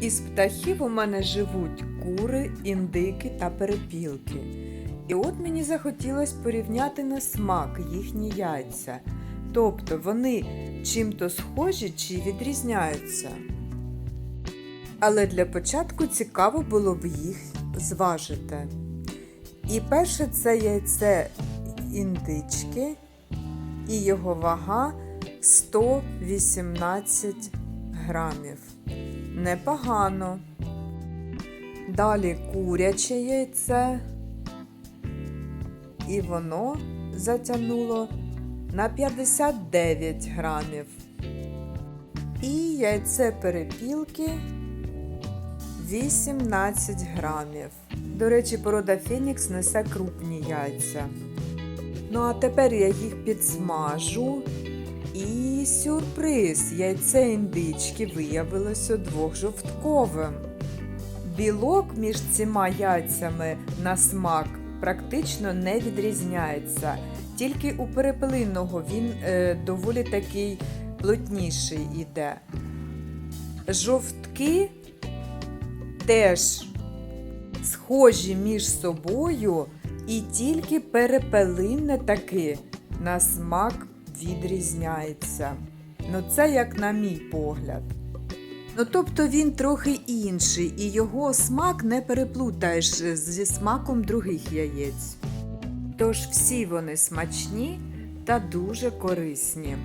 Із птахів у мене живуть кури, індики та перепілки. І от мені захотілося порівняти на смак їхні яйця. Тобто вони чим-то схожі чи відрізняються. Але для початку цікаво було б їх зважити. І перше це яйце індички, і його вага 118 грамів. Непогано. Далі куряче яйце, і воно затягнуло на 59 грамів. І яйце перепілки 18 грамів. До речі, порода Фенікс несе крупні яйця. Ну а тепер я їх підсмажу. І сюрприз! Яйце індички виявилося двохжовтковим. Білок між цими яйцями на смак практично не відрізняється. Тільки у перепелиного він е, доволі такий плотніший іде. Жовтки теж схожі між собою, і тільки перепелине таки на смак відрізняється. Ну, це як на мій погляд. Ну, тобто він трохи інший, і його смак не переплутаєш зі смаком других яєць. Тож всі вони смачні та дуже корисні.